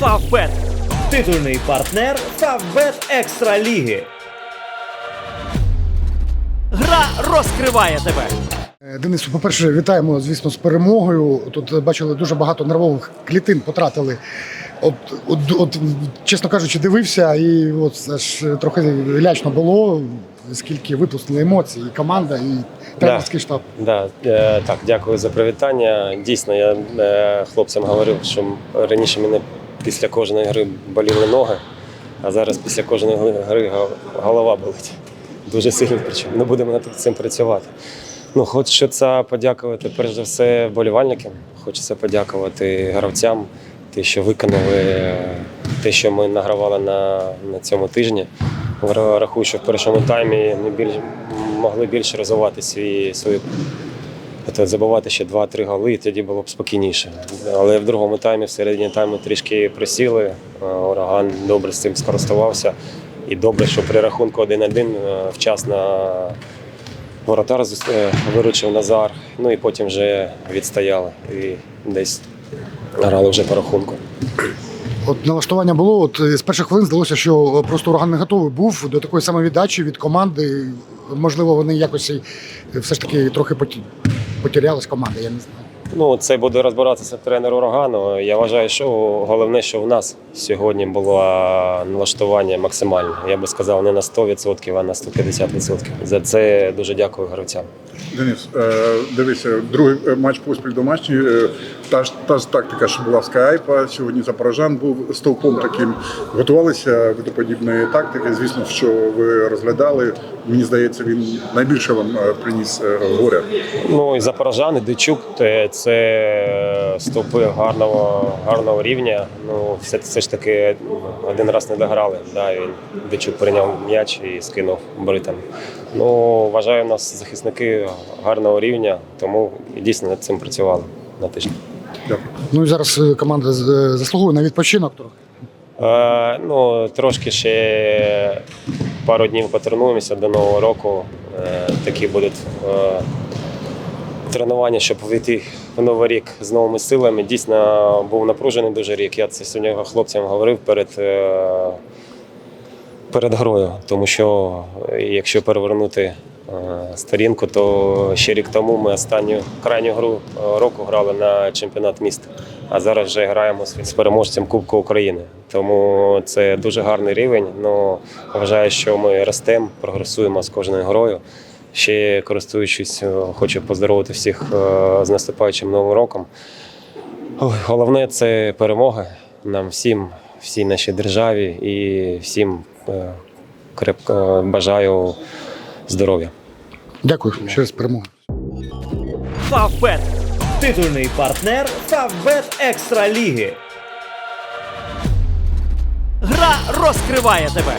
Фавбет. Титульний партнер Фавбет Екстра Ліги. Гра розкриває тебе. Е, Денис, по-перше, вітаємо, звісно, з перемогою. Тут е, бачили дуже багато нервових клітин потратили. От, от, от чесно кажучи, дивився, і от аж трохи лячно було, скільки випустили емоцій, і команда, і тренерський штаб. Да, е, так, дякую за привітання. Дійсно, я е, хлопцям говорив, що раніше мене після кожної гри боліли ноги, а зараз після кожної гри голова болить. Дуже сильно, причому не будемо над цим працювати. Ну, хочеться подякувати перш за все болівальникам, хочеться подякувати гравцям, те, що виконали те, що ми награвали на, на цьому тижні. Ра- Рахую, що в першому таймі ми більш, могли більше розвивати свій, свою Тобто забивати ще 2-3 голи, і тоді було б спокійніше. Але в другому таймі, в середині тайму трішки присіли. Е, Ураган добре з цим скористувався. І добре, що при рахунку 1-1 е, вчасно воротар е, виручив Назар. Ну і потім вже відстояли. І десь грали вже по рахунку. От налаштування було. От е, з перших хвилин здалося, що просто ураган не готовий був до такої самовіддачі від команди. Можливо, вони якось все ж таки трохи поті- потерялась команда, я не знаю. Ну, це буде розбиратися тренер урагану. Я вважаю, що головне, що в нас сьогодні було налаштування максимальне. Я би сказав, не на 100%, а на 150%. За це дуже дякую гравцям. Денис, е, дивися, другий е, матч поспіль домашній. Е, Та ж та ж тактика, що була Скайпа. Сьогодні Запорожан був стовпом таким. Готувалися до подібної тактики. Звісно, що ви розглядали. Мені здається, він найбільше вам е, приніс е, горя. Ну і Запорожан, і Дичук це- це стовпи гарного, гарного рівня. Ну, все, все ж таки один раз не дограли. Да, і Дичук прийняв м'яч і скинув бритам. Ну, вважаю, у нас захисники гарного рівня, тому дійсно над цим працювали на тижні. Дякую. Ну і зараз е, команда е, заслуговує на відпочинок трохи. Е, ну, трошки ще пару днів потренуємося до Нового року. Е, такі будуть е, тренування, щоб вийти в новий рік з новими силами. Дійсно був напружений дуже рік. Я це сьогодні хлопцям говорив перед. Е, Перед грою, тому що е, якщо перевернути сторінку, то ще рік тому ми останню крайню гру е, року грали на чемпіонат міста. А зараз вже граємо з переможцем Кубку України. Тому це дуже гарний рівень. Ну вважаю, що ми ростемо, прогресуємо з кожною грою. Ще користуючись, е, хочу поздоровити всіх е, з наступаючим новим роком. Головне це перемога нам всім, всій нашій державі і всім е, крепко бажаю здоров'я. Дякую через перемогу. Фавбет. Титульний партнер Фавбет Екстра Ліги. Гра розкриває тебе.